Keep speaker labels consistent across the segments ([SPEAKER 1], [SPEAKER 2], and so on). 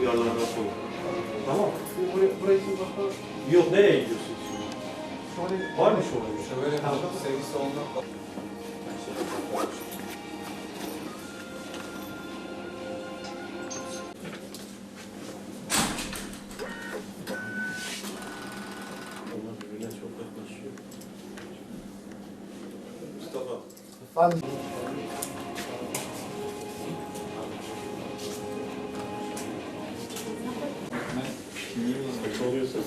[SPEAKER 1] Uyarılardan sonra. Tamam.
[SPEAKER 2] Burayı, burayı şimdi başka
[SPEAKER 1] Yok nereye gidiyorsunuz şimdi?
[SPEAKER 2] şöyle
[SPEAKER 1] Var mı şöyle bir şey?
[SPEAKER 3] Şöyle sevgisi
[SPEAKER 1] Onlar birbirine çok yaklaşıyor. Mustafa.
[SPEAKER 2] efendim.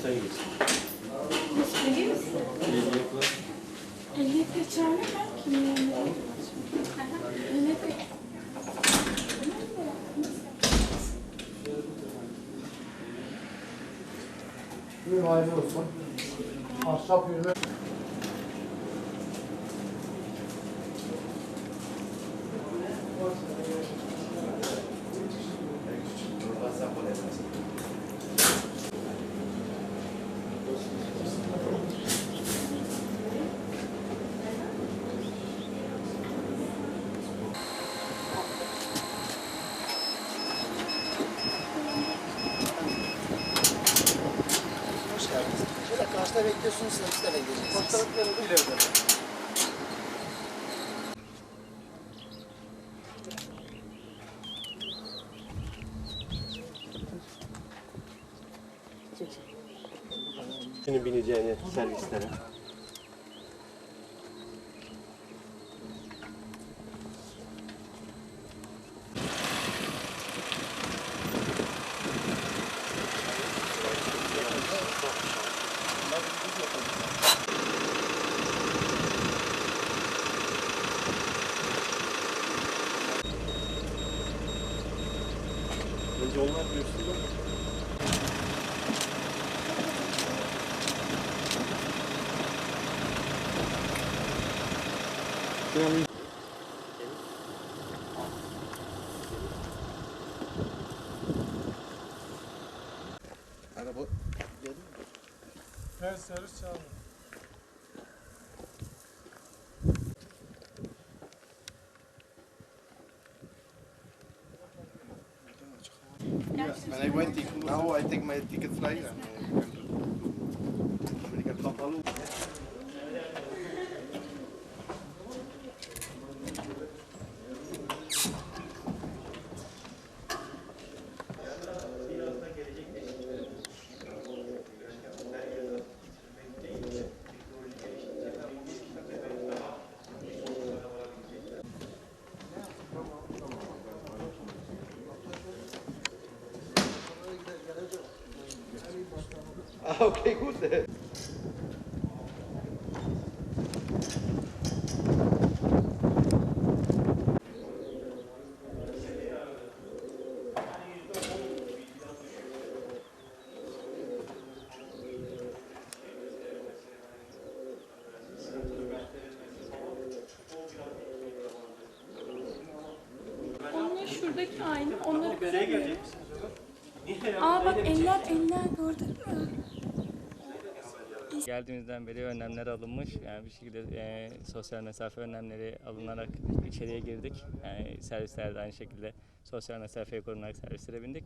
[SPEAKER 1] Kötü oluyorsa sen git.
[SPEAKER 4] Ehliyet misin? Ehliyet geçerli mi? Kimliğinde. Ehliyet
[SPEAKER 2] Buyurun hayırlı olsun. Ahşap yürüme.
[SPEAKER 5] Karşıda bekliyorsunuz, serviste bekleyeceksiniz.
[SPEAKER 1] Senin bineceğini servislere. Önce onlar görsün.
[SPEAKER 5] Araba
[SPEAKER 2] Ben servis çağırdım.
[SPEAKER 6] When I went to, now I take my ticket flight and I to Ah, okay, good.
[SPEAKER 4] Onlar şuradaki aynı. Onları göremiyorum. Aa bak eller eller gördün mü?
[SPEAKER 7] Geldiğimizden beri önlemler alınmış. Yani bir şekilde e, sosyal mesafe önlemleri alınarak içeriye girdik. Yani servislerde aynı şekilde sosyal mesafeyi korunarak servislere bindik.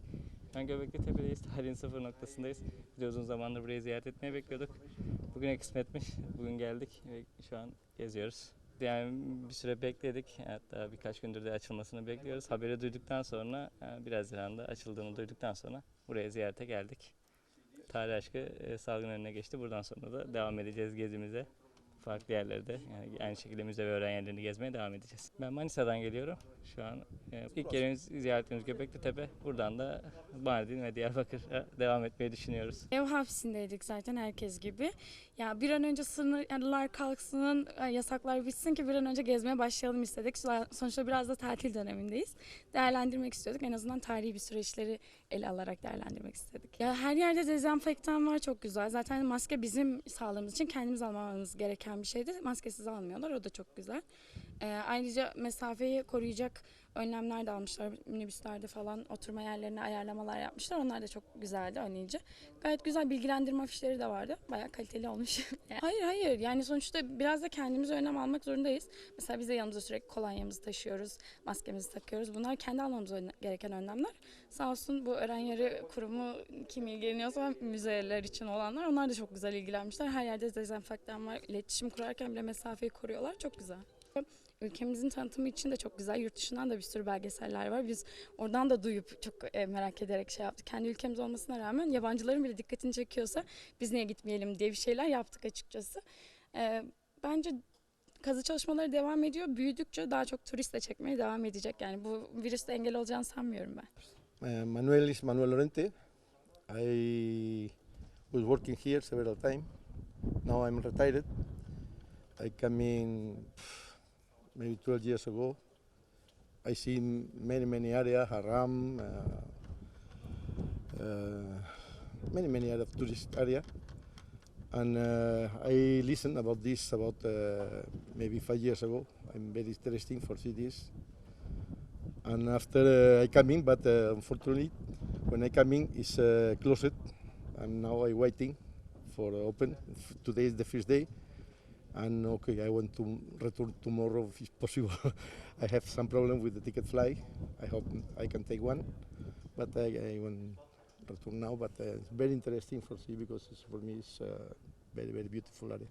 [SPEAKER 7] Şu an Göbekli Tepe'deyiz. Tarihin sıfır noktasındayız. De uzun zamandır burayı ziyaret etmeye bekliyorduk. Bugüne kısmetmiş. Bugün geldik ve şu an geziyoruz. Yani bir süre bekledik. Hatta birkaç gündür de açılmasını bekliyoruz. Haberi duyduktan sonra, e, biraz Haziran'da açıldığını duyduktan sonra buraya ziyarete geldik tarih aşkı e, salgın önüne geçti. Buradan sonra da devam edeceğiz gezimize. Farklı yerlerde yani aynı şekilde müze ve öğren yerlerini gezmeye devam edeceğiz. Ben Manisa'dan geliyorum. Şu an e, ilk yerimiz ziyaretimiz Göbekli Tepe. Buradan da Mardin ve Diyarbakır'a devam etmeyi düşünüyoruz.
[SPEAKER 4] Ev hapsindeydik zaten herkes gibi. Ya bir an önce sınırlar kalksın, e, yasaklar bitsin ki bir an önce gezmeye başlayalım istedik. Sonuçta biraz da tatil dönemindeyiz. Değerlendirmek istiyorduk. En azından tarihi bir süreçleri ele alarak değerlendirmek istedik. Ya her yerde dezenfektan var çok güzel. Zaten maske bizim sağlığımız için kendimiz almamız gereken bir şeydi. Maskesiz almıyorlar. O da çok güzel. Ee, ayrıca mesafeyi koruyacak önlemler de almışlar. Minibüslerde falan oturma yerlerine ayarlamalar yapmışlar. Onlar da çok güzeldi önleyici. Gayet güzel bilgilendirme afişleri de vardı. Bayağı kaliteli olmuş. hayır hayır yani sonuçta biraz da kendimize önlem almak zorundayız. Mesela biz de yanımıza sürekli kolonyamızı taşıyoruz, maskemizi takıyoruz. Bunlar kendi almamız gereken önlemler. Sağ olsun bu öğren yarı kurumu kim ilgileniyorsa müzeler için olanlar onlar da çok güzel ilgilenmişler. Her yerde dezenfektan var. İletişim kurarken bile mesafeyi koruyorlar. Çok güzel. Ülkemizin tanıtımı için de çok güzel. Yurt dışından da bir sürü belgeseller var. Biz oradan da duyup çok e, merak ederek şey yaptık. Kendi ülkemiz olmasına rağmen yabancıların bile dikkatini çekiyorsa biz niye gitmeyelim diye bir şeyler yaptık açıkçası. E, bence kazı çalışmaları devam ediyor. Büyüdükçe daha çok turist de çekmeye devam edecek. Yani bu virüste engel olacağını sanmıyorum ben.
[SPEAKER 6] Uh, Manuel is Manuel Lorente. I was working here several times. Now I'm retired. I came in maybe 12 years ago. I seen many many areas, Haram, uh, uh, many many other tourist area, and uh, I listened about this about uh, maybe five years ago. I'm very interesting for cities and after uh, I come in, but uh, unfortunately, when I come in, it's closed, and now I'm waiting for open. Today is the first day, and okay, I want to return tomorrow if possible. I have some problem with the ticket fly. I hope I can take one, but I, I want return now. But uh, it's very interesting for see because for me it's uh, very very beautiful area.